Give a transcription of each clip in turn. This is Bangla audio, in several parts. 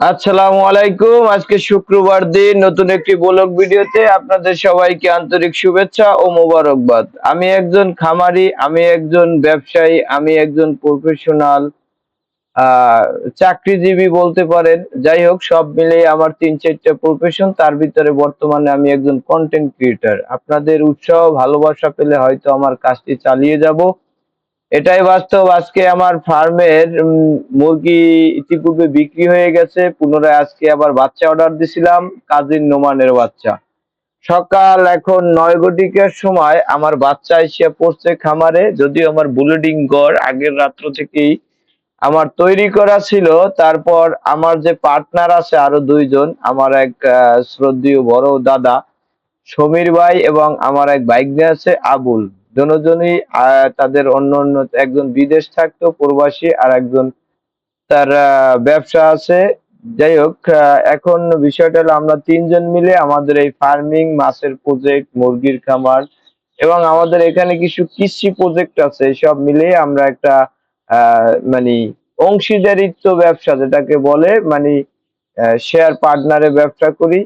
আসসালামু আলাইকুম। আজকে শুক্রবার দিন, নতুন একটি ব্লগ ভিডিওতে আপনাদের সবাইকে আন্তরিক শুভেচ্ছা ও মোবারকবাদ। আমি একজন খামারি, আমি একজন ব্যবসায়ী, আমি একজন প্রফেশনাল চাকরিজীবী বলতে পারেন। যাই হোক, সব মিলে আমার তিন চারটা প্রফেশন তার ভিতরে বর্তমানে আমি একজন কন্টেন্ট ক্রিয়েটার আপনাদের উৎসাহ, ভালোবাসা পেলে হয়তো আমার কাজটি চালিয়ে যাব। এটাই বাস্তব। আজকে আমার ফার্মের মুরগি ইতিপূর্বে বিক্রি হয়ে গেছে। পুনরায় আজকে আবার বাচ্চা অর্ডার দিছিলাম কাজিন নোমানের বাচ্চা। সকাল এখন নয় ঘটিকার সময় আমার বাচ্চা এসে পড়ছে খামারে, যদিও আমার বুলেডিং গড় আগের রাত্র থেকেই আমার তৈরি করা ছিল। তারপর আমার যে পার্টনার আছে আরও দুইজন, আমার এক শ্রদ্ধেয় বড় দাদা সমীর ভাই এবং আমার এক বাইক আছে আবুল। দুজনই তাদের অন্য অন্য, একজন বিদেশ থাকতো, প্রবাসী, আর একজন তার ব্যবসা আছে। যাই হোক এখন বিষয়টা হলো আমরা তিনজন মিলে আমাদের এই ফার্মিং মাছের প্রজেক্ট মুরগির খামার এবং আমাদের এখানে কিছু কৃষি প্রজেক্ট আছে সব মিলে আমরা একটা মানে অংশীদারিত্ব ব্যবসা যেটাকে বলে মানে শেয়ার পার্টনারে ব্যবসা করি।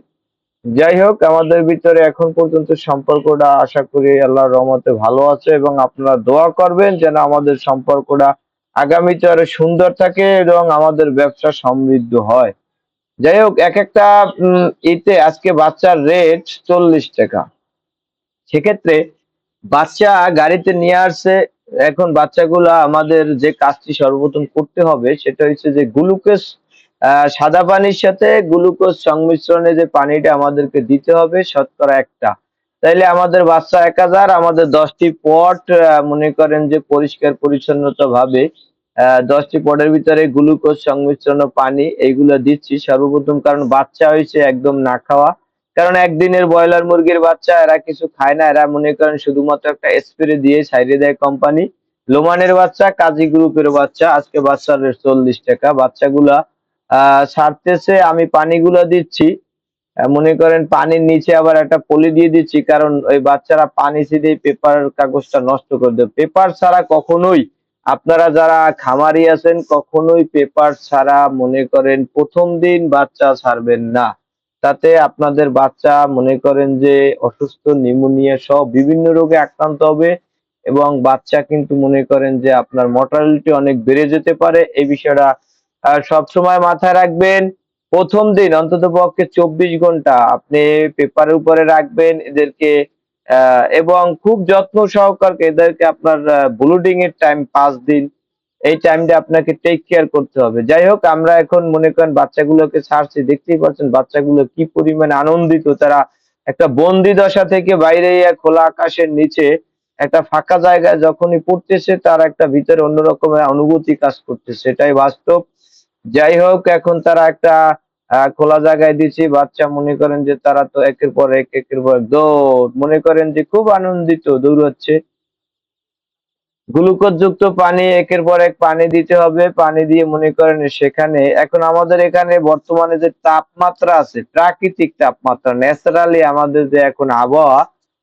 যাই হোক, আমাদের ভিতরে এখন পর্যন্ত সম্পর্কটা আশা করি আল্লাহর রহমতে ভালো আছে এবং আপনারা দোয়া করবেন যেন আমাদের সম্পর্কটা আগামীতে আরও সুন্দর থাকে এবং আমাদের ব্যবসা সমৃদ্ধ হয়। যাই হোক, এক একটা ইতে আজকে বাচ্চার রেট চল্লিশ টাকা। সেক্ষেত্রে বাচ্চা গাড়িতে নিয়ে আসছে, এখন বাচ্চাগুলা আমাদের যে কাজটি সর্বপ্রথম করতে হবে সেটা হচ্ছে যে গ্লুকোজ সাদা পানির সাথে গ্লুকোজ সংমিশ্রণে যে পানিটা আমাদেরকে দিতে হবে, শতকরা একটা। তাইলে আমাদের বাচ্চা এক হাজার, আমাদের দশটি পট মনে করেন যে পরিষ্কার পরিচ্ছন্নতা ভাবে দশটি পটের ভিতরে গ্লুকোজ সংমিশ্রণ পানি এইগুলো দিচ্ছি। সর্বপ্রথম কারণ বাচ্চা হয়েছে একদম না খাওয়া। কারণ একদিনের ব্রয়লার মুরগির বাচ্চা, এরা কিছু খায় না, এরা মনে করেন শুধুমাত্র একটা স্প্রে দিয়ে ছাইড়ে দেয় কোম্পানি লোমানের বাচ্চা, কাজী গ্রুপের বাচ্চা, আজকে বাচ্চার চল্লিশ টাকা। বাচ্চাগুলা ছাড়তেছে আমি পানিগুলো দিচ্ছি। মনে করেন পানির নিচে আবার একটা পলি দিয়ে দিচ্ছি, কারণ ওই বাচ্চারা পানি ছিটেই পেপার কাগজটা নষ্ট করে দেবে পেপার ছাড়া কখনোই আপনারা যারা খামারি আছেন, কখনোই পেপার ছাড়া মনে করেন প্রথম দিন বাচ্চা ছাড়বেন না। তাতে আপনাদের বাচ্চা মনে করেন যে অসুস্থ নিউমোনিয়া সহ বিভিন্ন রোগে আক্রান্ত হবে এবং বাচ্চা কিন্তু মনে করেন যে আপনার মর্টালিটি অনেক বেড়ে যেতে পারে। এই বিষয়টা আহ, সবসময় মাথায় রাখবেন প্রথম দিন অন্তত পক্ষে চব্বিশ ঘণ্টা আপনি পেপারের উপরে রাখবেন এদেরকে এবং খুব যত্ন সহকারে এদেরকে আপনার ব্লুডিং এর টাইম পাঁচ দিন এই টাইমটা আপনাকে টেক কেয়ার করতে হবে। যাই হোক আমরা এখন মনে করেন বাচ্চাগুলোকে ছাড়ছি দেখতেই পাচ্ছেন বাচ্চাগুলো কি পরিমাণে আনন্দিত। তারা একটা বন্দি দশা থেকে বাইরে খোলা আকাশের নিচে একটা ফাঁকা জায়গায় যখনই পড়তেছে তার একটা ভিতরে অন্যরকমের অনুভূতি কাজ করতেছে। সেটাই বাস্তব। যাই হোক, এখন তারা একটা খোলা জায়গায় দিচ্ছি বাচ্চা মনে করেন যে তারা তো একের পর এক, একের পর দৌড়। মনে করেন যে খুব আনন্দিত দৌড়াচ্ছে গ্লুকোজ যুক্ত পানি, একের পর এক পানি দিতে হবে। পানি দিয়ে মনে করেন সেখানে, এখন আমাদের এখানে বর্তমানে যে তাপমাত্রা আছে, প্রাকৃতিক তাপমাত্রা, ন্যাচারালি আমাদের যে এখন আবহাওয়া,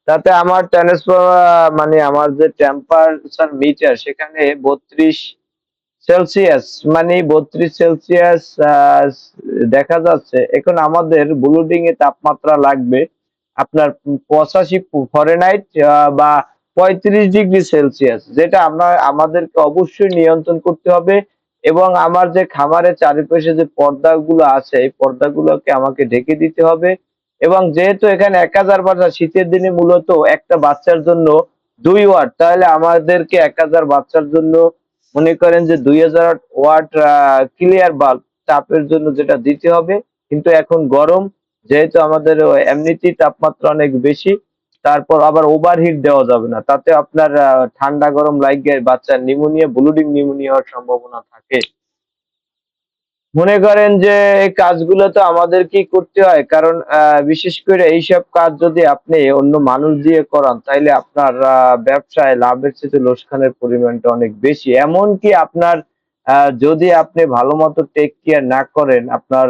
তাতে আমার ট্রান্সফার মানে আমার যে টেম্পারেচার মিটার সেখানে বত্রিশ সেলসিয়াস মানে বত্রিশ সেলসিয়াস দেখা যাচ্ছে। এখন আমাদের ব্লুডিং এ তাপমাত্রা লাগবে আপনার পঁচাশি ফরেনাইট বা পঁয়ত্রিশ ডিগ্রি সেলসিয়াস যেটা আমরা, আমাদেরকে অবশ্যই নিয়ন্ত্রণ করতে হবে এবং আমার যে খামারের চারিপাশে যে পর্দাগুলো আছে, এই পর্দাগুলোকে আমাকে ঢেকে দিতে হবে এবং যেহেতু এখানে এক হাজার বাচ্চা শীতের দিনে মূলত একটা বাচ্চার জন্য দুই ওয়াট, তাহলে আমাদেরকে এক হাজার বাচ্চার জন্য মনে করেন যে দুই হাজার ওয়াট ক্লিয়ার বাল্ব তাপের জন্য যেটা দিতে হবে। কিন্তু এখন গরম, যেহেতু আমাদের এমনিতেই তাপমাত্রা অনেক বেশি, তারপর আবার ওভারহিট দেওয়া যাবে না। তাতে আপনার ঠান্ডা গরম লাগিয়ে বাচ্চার নিউমোনিয়া ব্লুডিং নিউমোনিয়া হওয়ার সম্ভাবনা থাকে। মনে করেন যে এই কাজগুলো তো আমাদেরকেই করতে হয়, কারণ বিশেষ করে এইসব কাজ যদি আপনি অন্য মানুষ দিয়ে করান, তাইলে আপনার ব্যবসায় লাভের চেয়ে লোকসানের পরিমাণটা অনেক বেশি। এমনকি আপনার যদি আপনি ভালো মতো টেক কেয়ার না করেন, আপনার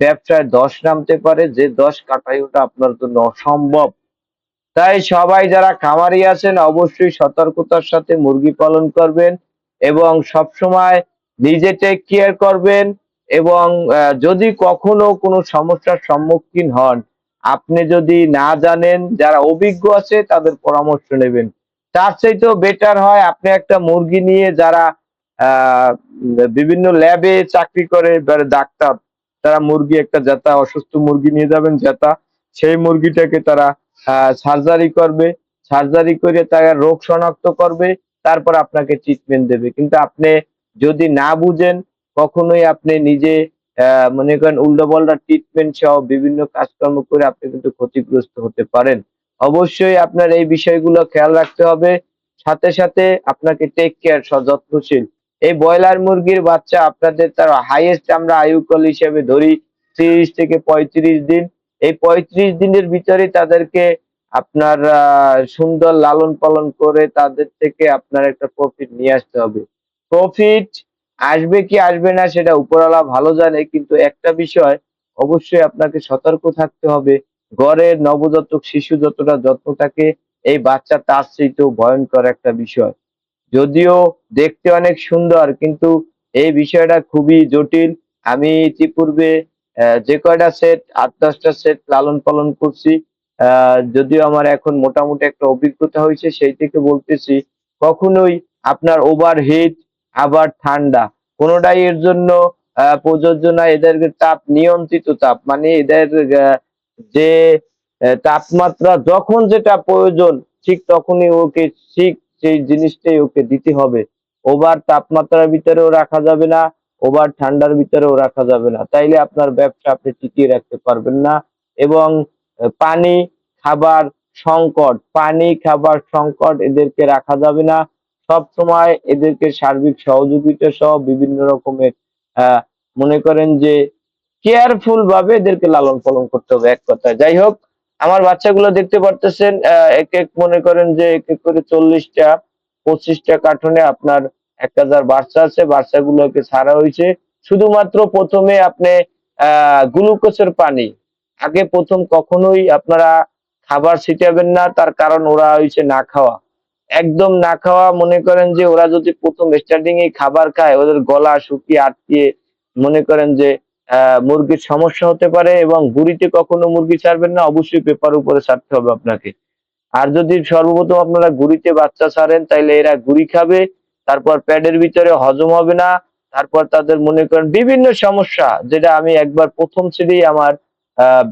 ব্যবসায় দশ নামতে পারে, যে দশ কাটাই ওটা আপনার জন্য অসম্ভব। তাই সবাই যারা খামারি আছেন, অবশ্যই সতর্কতার সাথে মুরগি পালন করবেন এবং সবসময় নিজে টেক কেয়ার করবেন। এবং যদি কখনো কোনো সমস্যার সম্মুখীন হন, আপনি যদি না জানেন, যারা অভিজ্ঞ আছে, তাদের পরামর্শ নেবেন। তার চাইতেও বেটার হয়, আপনি একটা মুরগি নিয়ে যারা বিভিন্ন ল্যাবে চাকরি করে ডাক্তার, তারা মুরগি একটা জেতা, অসুস্থ মুরগি নিয়ে যাবেন জেতা, সেই মুরগিটাকে তারা সার্জারি করবে সার্জারি করে তারা রোগ শনাক্ত করবে, তারপর আপনাকে ট্রিটমেন্ট দেবে। কিন্তু আপনি যদি না বুঝেন কখনোই আপনি নিজে মনে করেন উল্টোপাল্টা ট্রিটমেন্ট সহ বিভিন্ন কাজকর্ম করে আপনি কিন্তু ক্ষতিগ্রস্ত হতে পারেন। অবশ্যই আপনার এই বিষয়গুলো খেয়াল রাখতে হবে। সাথে সাথে আপনাকে টেক কেয়ার সযত্নশীল এই ব্রয়লার মুরগির বাচ্চা আপনাদের তার হাইয়েস্ট আমরা আয়ুকাল হিসেবে ধরি ত্রিশ থেকে পঁয়ত্রিশ দিন। এই পঁয়ত্রিশ দিনের ভিতরে তাদেরকে আপনার সুন্দর লালন পালন করে তাদের থেকে আপনার একটা প্রফিট নিয়ে আসতে হবে। প্রফিট আসবে কি আসবে না সেটা উপরওয়ালা ভালো জানে, কিন্তু একটা বিষয় অবশ্যই আপনাকে সতর্ক থাকতে হবে। ঘরের নবজাতক শিশু যতটা যত্ন থাকে, এই বাচ্চা তার চাইতেও ভয়ঙ্কর একটা বিষয়। যদিও দেখতে অনেক সুন্দর, কিন্তু এই বিষয়টা খুবই জটিল। আমি ইতিপূর্বে যে কয়টা সেট, আট, দশটা সেট লালন পালন করছি যদিও আমার এখন মোটামুটি একটা অভিজ্ঞতা হয়েছে, সেই থেকে বলতেছি, কখনোই আপনার ওভারহিট আবার ঠান্ডা। কোনোটাই এর জন্য প্রযোজ্য না। এদের তাপ, নিয়ন্ত্রিত তাপ। মানে এদের যে তাপমাত্রা যখন যেটা প্রয়োজন, ঠিক তখনই ওকে ঠিক সেই জিনিসটাই ওকে দিতে হবে। ওভার তাপমাত্রার ভিতরেও রাখা যাবে না, ওভার ঠান্ডার ভিতরেও রাখা যাবে না। তাইলে আপনার ব্যবসা আপনি টিকিয়ে রাখতে পারবেন না এবং পানি, খাবার সংকট, পানি, খাবার সংকট এদেরকে রাখা যাবে না। সব সময় এদেরকে সার্বিক সহযোগিতা সহ বিভিন্ন রকমের মনে করেন যে কেয়ারফুল ভাবে এদেরকে লালন পালন করতে হবে এক কথায়। যাই হোক, আমার বাচ্চাগুলো দেখতে পারতেছেন এক এক মনে করেন যে এক এক করে চল্লিশটা, পঁচিশটা কার্টুনে আপনার এক হাজার বাচ্চা আছে, বাচ্চাগুলোকে ছাড়া হয়েছে। শুধুমাত্র প্রথমে আপনি গ্লুকোজের পানি, আগে প্রথম কখনোই আপনারা খাবার ছিটাবেন না, তার কারণ ওরা হয়েছে না খাওয়া। একদম না খাওয়া, মনে করেন যে ওরা যদি প্রথম স্টার্টিং এ খাবার খায়, ওদের গলা শুকিয়ে আটকিয়ে মনে করেন যে মুরগির সমস্যা হতে পারে এবং গুড়িতে কখনো মুরগি ছাড়বেন না, অবশ্যই পেপার উপরে ছাড়তে হবে আপনাকে। আর যদি সর্বপ্রথম আপনারা গুড়িতে বাচ্চা ছাড়েন, তাইলে এরা গুড়ি খাবে, তারপর প্যাডের ভিতরে হজম হবে না, তারপর তাদের মনে করেন বিভিন্ন সমস্যা, যেটা আমি একবার প্রথম শ্রেণি আমার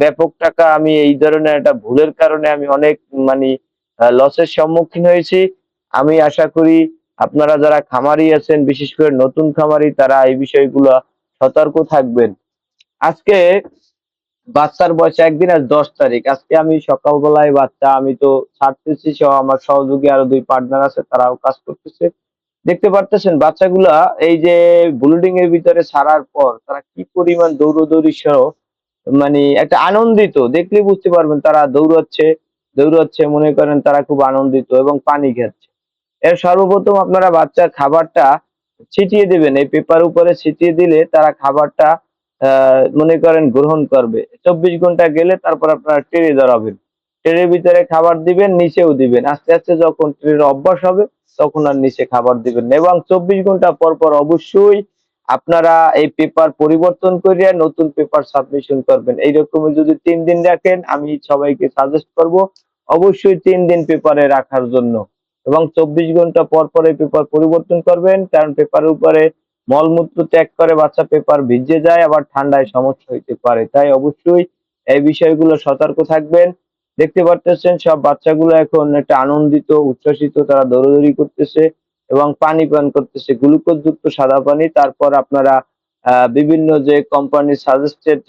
ব্যাপক টাকা আমি এই ধরনের একটা ভুলের কারণে আমি অনেক মানে লসের সম্মুখীন হয়েছি। আমি আশা করি আপনারা যারা খামারি আছেন, বিশেষ করে নতুন খামারি, তারা এই বিষয়গুলো সতর্ক থাকবেন। আজকে বাচ্চার বয়স একদিন আজ দশ তারিখ। আজকে আমি সকালবেলায় বাচ্চা, আমি তো ছাড়তেছি সহ আমার সহযোগী আরও দুই পার্টনার আছে, তারাও কাজ করতেছে। দেখতে পারতেছেন, বাচ্চাগুলা এই যে ব্লুডিং এর ভিতরে ছাড়ার পর তারা কি পরিমাণ দৌড়দৌড়ি সহ মানে একটা আনন্দিত দেখলে বুঝতে পারবেন তারা দৌড়াচ্ছে। দৌড়াচ্ছে, মনে করেন তারা খুব আনন্দিত এবং পানি খাচ্ছে। এর সর্বপ্রথম আপনারা বাচ্চার খাবারটা ছিটিয়ে দিবেন। এই পেপার উপরে ছিটিয়ে দিলে তারা খাবারটা মনে করেন গ্রহণ করবে। চব্বিশ ঘণ্টা গেলে তারপর আপনারা ট্রেনে ধরাবেন। ট্রেনের ভিতরে খাবার দিবেন, নিচেও দিবেন। আস্তে আস্তে যখন ট্রেনের অভ্যাস হবে, তখন আর নিচে খাবার দিবেন এবং চব্বিশ ঘণ্টা পর পর অবশ্যই আপনারা এই পেপার পরিবর্তন করিয়া নতুন পেপার সাবমিশন করবেন। এইরকম যদি তিন দিন রাখেন, আমি সবাইকে সাজেস্ট করব, অবশ্যই তিন দিন পেপারে রাখার জন্য। এবং চব্বিশ ঘণ্টা পর পর এই পেপার পরিবর্তন করবেন, কারণ পেপারের উপরে মলমূত্র ত্যাগ করে বাচ্চা পেপার ভিজে যায়, আবার ঠান্ডায় সমস্যা হইতে পারে। তাই অবশ্যই এই বিষয়গুলো সতর্ক থাকবেন। দেখতে পারতেছেন, সব বাচ্চাগুলো এখন একটা আনন্দিত, উচ্ছ্বসিত, তারা দৌড়দৌড়ি করতেছে। এবং পানি পান করতেছে গ্লুকোজ যুক্ত সাদা পানি। তারপর আপনারা বিভিন্ন যে কোম্পানির সাজেস্টেড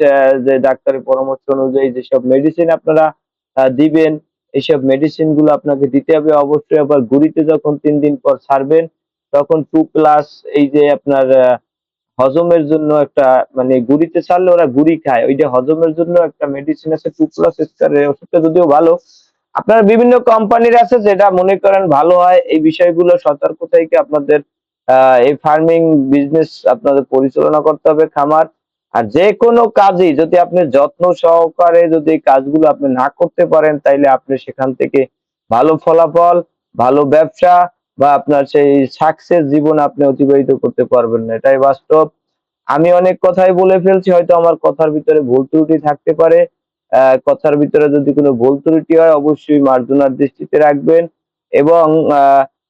যে ডাক্তারের পরামর্শ অনুযায়ী যেসব মেডিসিন আপনারা দিবেন এইসব মেডিসিনগুলো আপনাকে দিতে হবে। অবশ্যই আবার গুড়িতে যখন তিন দিন পর ছাড়বেন, তখন টু প্লাস এই যে আপনার হজমের জন্য একটা মানে গুড়িতে ছাড়লে ওরা গুড়ি খায়। ওই যে হজমের জন্য একটা মেডিসিন আছে টু প্লাস স্টারের ওষুধটা যদিও ভালো আপনার বিভিন্ন কোম্পানির আছে যেটা মনে করেন ভালো হয়, এই বিষয়গুলো সতর্ক থেকে আপনাদের এই ফার্মিং বিজনেস আপনাদের পরিচালনা করতে হবে খামার। আর যে কোনো কাজই যদি আপনি যত্ন সহকারে যদি কাজগুলো আপনি না করতে পারেন, তাইলে আপনি সেখান থেকে ভালো ফলাফল, ভালো ব্যবসা বা আপনার সেই সাকসেস জীবন আপনি অতিবাহিত করতে পারবেন না। এটাই বাস্তব। আমি অনেক কথাই বলে ফেলছি, হয়তো আমার কথার ভিতরে ভুল ত্রুটি থাকতে পারে। কথার ভিতরে যদি কোনো ভুল ত্রুটি হয়, অবশ্যই মার্জনার দৃষ্টিতে রাখবেন এবং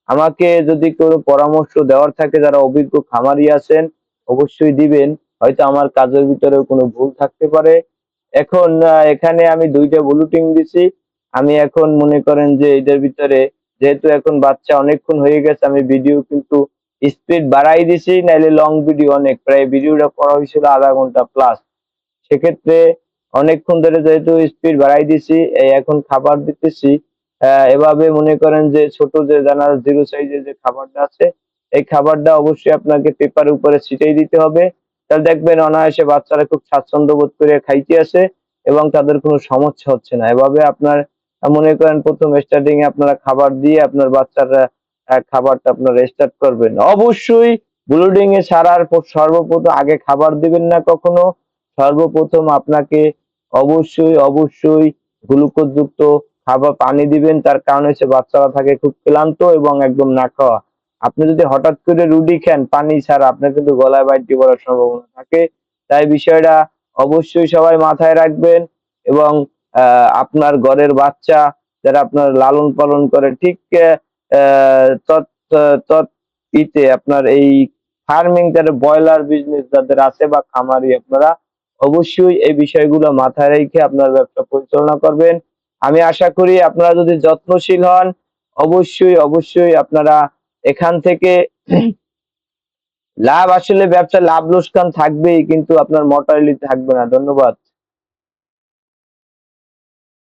আমাকে যদি কোনো পরামর্শ দেওয়ার থাকে, যারা অভিজ্ঞ খামারি আছেন, অবশ্যই দিবেন। হয়তো আমার কাজের ভিতরে কোনো ভুল থাকতে পারে। এখন এখানে আমি দুইটা বুলুটিং দিছি। আমি এখন মনে করেন যে এদের ভিতরে, যেহেতু এখন বাচ্চা অনেকক্ষণ হয়ে গেছে, আমি ভিডিও কিন্তু স্পিড বাড়াই দিছি, নাইলে লং ভিডিও অনেক। প্রায় ভিডিওটা করা হয়েছিল আধা ঘণ্টা প্লাস সেক্ষেত্রে অনেকক্ষণ ধরে যেহেতু স্পিড বাড়াই দিছি এখন খাবার দিতেছি। এভাবে মনে করেন যে ছোট যে দানার জিরো সাইজের যে খাবারটা আছে, এই খাবারটা অবশ্যই আপনাকে পেপারের উপরে ছিটিয়ে দিতে হবে। তাহলে দেখবেন অনায়াসে বাচ্চারা খুব স্বাচ্ছন্দ্য বোধ করে খাইতে আসে এবং তাদের কোনো সমস্যা হচ্ছে না। এভাবে আপনার, মনে করেন প্রথম স্টার্টিং এ আপনারা খাবার দিয়ে আপনার বাচ্চারা খাবারটা আপনারা স্টার্ট করবেন। অবশ্যই ব্লুডিং এ পর সর্বপ্রথম আগে খাবার দিবেন না কখনো। সর্বপ্রথম আপনাকে অবশ্যই অবশ্যই গ্লুকোজ যুক্ত খাবার পানি দিবেন, তার কারণ হচ্ছে বাচ্চারা থাকে খুব ক্লান্ত এবং একদম না খাওয়া। আপনি যদি হঠাৎ করে রুটি খান, পানি ছাড়া আপনার কিন্তু গলায় বাইটি পড়ার সম্ভাবনা থাকে। তাই বিষয়টা অবশ্যই সবাই মাথায় রাখবেন এবং আপনার ঘরের বাচ্চা যারা আপনার লালন পালন করে, ঠিক ইতে আপনার এই ফার্মিং যারা ব্রয়লার বিজনেস যাদের আছে বা খামারি আপনারা অবশ্যই এই বিষয়গুলো মাথায় রেখে আপনার ব্যবসা পরিচালনা করবেন। আমি আশা করি আপনারা যদি যত্নশীল হন, অবশ্যই অবশ্যই আপনারা এখান থেকে লাভ, আসলে ব্যবসা লাভ লোকসান থাকবেই, কিন্তু আপনার মর্টালিটি থাকবে না। ধন্যবাদ।